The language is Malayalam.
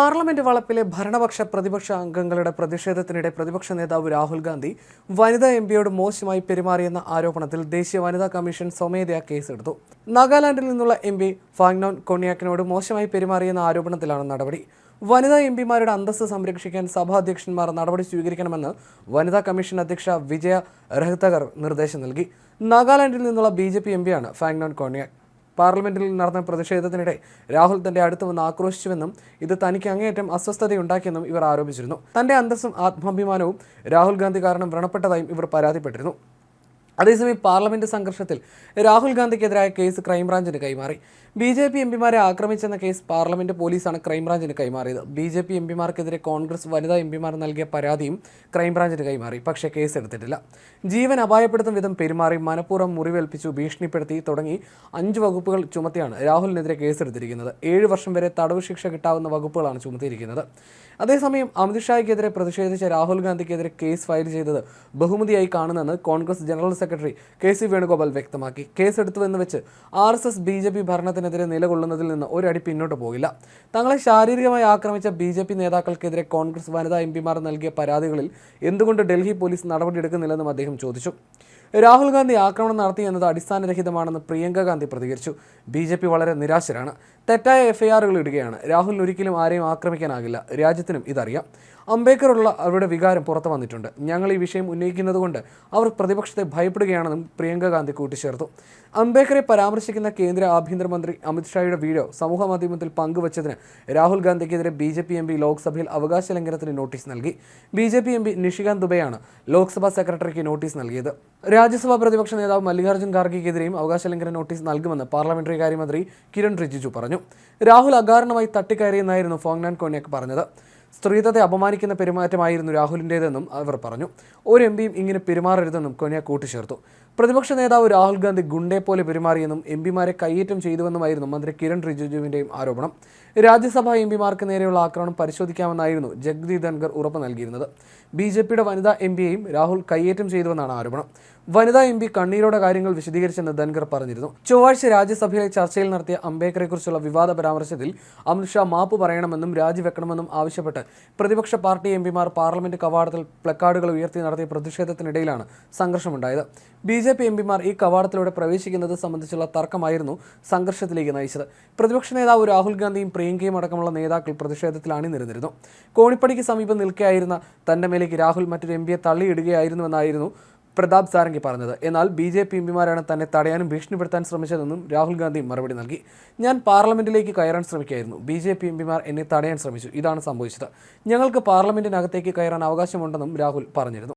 പാർലമെന്റ് വളപ്പിലെ ഭരണപക്ഷ പ്രതിപക്ഷ അംഗങ്ങളുടെ പ്രതിഷേധത്തിനിടെ പ്രതിപക്ഷ നേതാവ് രാഹുൽ ഗാന്ധി വനിതാ എം പിയോട് മോശമായി പെരുമാറിയെന്ന ആരോപണത്തിൽ ദേശീയ വനിതാ കമ്മീഷൻ സ്വമേധയാ കേസെടുത്തു. നാഗാലാൻഡിൽ നിന്നുള്ള എം പി ഫാങ്നോൻ കൊണ്യാക്കിനോട് മോശമായി പെരുമാറിയെന്ന ആരോപണത്തിലാണ് നടപടി. വനിതാ എം പിമാരുടെ അന്തസ്സ് സംരക്ഷിക്കാൻ സഭാധ്യക്ഷന്മാർ നടപടി സ്വീകരിക്കണമെന്ന് വനിതാ കമ്മീഷൻ അധ്യക്ഷ വിജയ രഹ്തകർ നിർദ്ദേശം നൽകി. നാഗാലാൻഡിൽ നിന്നുള്ള ബി ജെ പി എം പിയാണ് ഫാങ്നോൻ കൊണ്യാക്. പാർലമെന്റിൽ നടന്ന പ്രതിഷേധത്തിനിടെ രാഹുൽ തന്റെ അടുത്ത് വന്ന് ആക്രോശിച്ചുവെന്നും ഇത് തനിക്ക് അങ്ങേയറ്റം അസ്വസ്ഥതയുണ്ടാക്കിയെന്നും ഇവർ ആരോപിച്ചിരുന്നു. തന്റെ അന്തസ്സും ആത്മാഭിമാനവും രാഹുൽ ഗാന്ധി കാരണം വ്രണപ്പെട്ടതായും ഇവർ പരാതിപ്പെട്ടിരുന്നു. അതേസമയം പാർലമെന്റ് സംഘർഷത്തിൽ രാഹുൽ ഗാന്ധിക്കെതിരായ കേസ് ക്രൈംബ്രാഞ്ചിന് കൈമാറി. ബി ജെ പി എംപിമാരെ ആക്രമിച്ചെന്ന കേസ് പാർലമെന്റ് പോലീസാണ് ക്രൈംബ്രാഞ്ചിന് കൈമാറിയത്. ബി ജെ പി എംപിമാർക്കെതിരെ കോൺഗ്രസ് വനിതാ എംപിമാർ നൽകിയ പരാതിയും ക്രൈംബ്രാഞ്ചിന് കൈമാറി പക്ഷേ കേസ് എടുത്തിട്ടില്ല ജീവൻ അപായപ്പെടുത്തും വിധം പെരുമാറി മനഃപൂർവം മുറിവേൽപ്പിച്ചു ഭീഷണിപ്പെടുത്തി തുടങ്ങി അഞ്ച് വകുപ്പുകൾ ചുമത്തിയാണ് രാഹുലിനെതിരെ കേസെടുത്തിരിക്കുന്നത്. ഏഴ് വർഷം വരെ തടവ് ശിക്ഷ കിട്ടാവുന്ന വകുപ്പുകളാണ് ചുമത്തിയിരിക്കുന്നത്. അതേസമയം അമിത്ഷായ്ക്കെതിരെ പ്രതിഷേധിച്ച രാഹുൽ ഗാന്ധിക്കെതിരെ കേസ് ഫയൽ ചെയ്തത് ബഹുമതിയായി കാണുന്നെന്ന് Congress general K C Venugopal വ്യക്തമാക്കി. കേസ് എന്ന് വെച്ച് R S S B J P ഭരണത്തിനെതിരെ നിലകൊള്ളുന്നതിൽ നിന്ന് ഒരടി പിന്നോട്ട് പോകില്ല. തങ്ങളെ ശാരീരികമായി ആക്രമിച്ച ബി ജെ പി നേതാക്കൾക്കെതിരെ കോൺഗ്രസ് വനിതാ എം പിമാർ നൽകിയ പരാതികളിൽ എന്തുകൊണ്ട് ഡൽഹി പോലീസ് നടപടിയെടുക്കുന്നില്ലെന്നും അദ്ദേഹം ചോദിച്ചു. രാഹുൽ ഗാന്ധി ആക്രമണം നടത്തി എന്നത് അടിസ്ഥാനരഹിതമാണെന്ന് പ്രിയങ്ക ഗാന്ധി പ്രതികരിച്ചു. ബി ജെ പി വളരെ നിരാശരാണ്. തെറ്റായ എഫ്ഐആറുകൾ ഇടുകയാണ്. രാഹുലിന് ഒരിക്കലും ആരെയും ആക്രമിക്കാനാകില്ല. രാജ്യത്തിനും ഇതറിയാം. അംബേദ്കറുള്ള അവരുടെ വികാരം പുറത്തു വന്നിട്ടുണ്ട്. ഞങ്ങൾ ഈ വിഷയം ഉന്നയിക്കുന്നതുകൊണ്ട് അവർ പ്രതിപക്ഷത്തെ ഭയപ്പെടുകയാണെന്നും പ്രിയങ്ക ഗാന്ധി കൂട്ടിച്ചേർത്തു. അംബേദ്കറെ പരാമർശിക്കുന്ന കേന്ദ്ര ആഭ്യന്തരമന്ത്രി അമിത്ഷായുടെ വീഡിയോ സമൂഹ മാധ്യമത്തിൽ പങ്കുവച്ചതിന് Rahul ഗാന്ധിക്കെതിരെ B J P M P ലോക്സഭയിൽ അവകാശ ലംഘനത്തിന് നോട്ടീസ് നൽകി. B J P M P Nishikant ദുബെയാണ് Lok Sabha സെക്രട്ടറിക്ക് നോട്ടീസ് നൽകിയത്. രാജ്യസഭാ പ്രതിപക്ഷ നേതാവ് മല്ലികാർജുൻ ഖാർഗെക്കെതിരെയും അവകാശ ലംഘന നോട്ടീസ് നൽകുമെന്ന് പാർലമെന്ററി കാര്യമന്ത്രി കിരൺ റിജിജു പറഞ്ഞു. രാഹുൽ അകാരണമായി തട്ടിക്കയറിയെന്നായിരുന്നു ഫോങ്നാൻ കോണ്യാക്ക് പറഞ്ഞത്. സ്ത്രീത്വത്തെ അപമാനിക്കുന്ന പെരുമാറ്റമായിരുന്നു രാഹുലിന്റേതെന്നും അവർ പറഞ്ഞു. ഒരു എം പിയും ഇങ്ങനെ പെരുമാറരുതെന്നും കൊനിയ കൂട്ടിച്ചേർത്തു. പ്രതിപക്ഷ നേതാവ് രാഹുൽ ഗാന്ധി ഗുണ്ടേ പോലെ പെരുമാറിയെന്നും എം പിമാരെ കയ്യേറ്റം ചെയ്തുവെന്നുമായിരുന്നു മന്ത്രി കിരൺ റിജിജുവിന്റെയും ആരോപണം. രാജ്യസഭാ എം പിമാർക്ക് നേരെയുള്ള ആക്രമണം പരിശോധിക്കാമെന്നായിരുന്നു ജഗ്ദി ധൻഖർ ഉറപ്പ് നൽകിയിരുന്നത്. ബി ജെ പിയുടെ വനിതാ എം പിയെയും രാഹുൽ കയ്യേറ്റം ചെയ്തുവെന്നാണ് ആരോപണം. വനിതാ എം പി കണ്ണീരോടെ കാര്യങ്ങൾ വിശദീകരിച്ചെന്ന് ധൻഖർ പറഞ്ഞിരുന്നു. ചൊവ്വാഴ്ച രാജ്യസഭയിലെ ചർച്ചയിൽ നടത്തിയ അംബേദ്കറെക്കുറിച്ചുള്ള വിവാദ പരാമർശത്തിൽ അമിത്ഷാ മാപ്പ് പറയണമെന്നും രാജിവെക്കണമെന്നും ആവശ്യപ്പെട്ട് പ്രതിപക്ഷ പാർട്ടി എം പിമാർ പാർലമെന്റ് കവാടത്തിൽ പ്ലക്കാർഡുകൾ ഉയർത്തി നടത്തിയ പ്രതിഷേധത്തിനിടയിലാണ് സംഘർഷമുണ്ടായത്. ബി ജെ പി എം പിമാർ ഈ കവാടത്തിലൂടെ പ്രവേശിക്കുന്നത് സംബന്ധിച്ചുള്ള തർക്കമായിരുന്നു സംഘർഷത്തിലേക്ക് നയിച്ചത്. പ്രതിപക്ഷ നേതാവ് രാഹുൽ ഗാന്ധിയും പ്രിയങ്കയും അടക്കമുള്ള നേതാക്കൾ പ്രതിഷേധത്തിൽ അണിനിരന്നിരുന്നു. കോണിപ്പടിക്ക് സമീപം നിൽക്കുകയായിരുന്ന തന്റെ മേലേക്ക് രാഹുൽ മറ്റൊരു എം പിയെ തള്ളിയിടുകയായിരുന്നുവെന്നായിരുന്നു പ്രതാപ് സാരംഗി പറഞ്ഞത്. എന്നാൽ ബി ജെ പി എംപിമാരാണ് തന്നെ തടയാനും ഭീഷണിപ്പെടുത്താൻ ശ്രമിച്ചതെന്നും രാഹുൽ ഗാന്ധി മറുപടി നൽകി. ഞാൻ പാർലമെന്റിലേക്ക് കയറാൻ ശ്രമിക്കുകയായിരുന്നു. ബി ജെ പി എംപിമാർ എന്നെ തടയാൻ ശ്രമിച്ചു. ഇതാണ് സംഭവിച്ചത്. ഞങ്ങൾക്ക് പാർലമെന്റിനകത്തേക്ക് കയറാൻ അവകാശമുണ്ടെന്നും രാഹുൽ പറഞ്ഞിരുന്നു.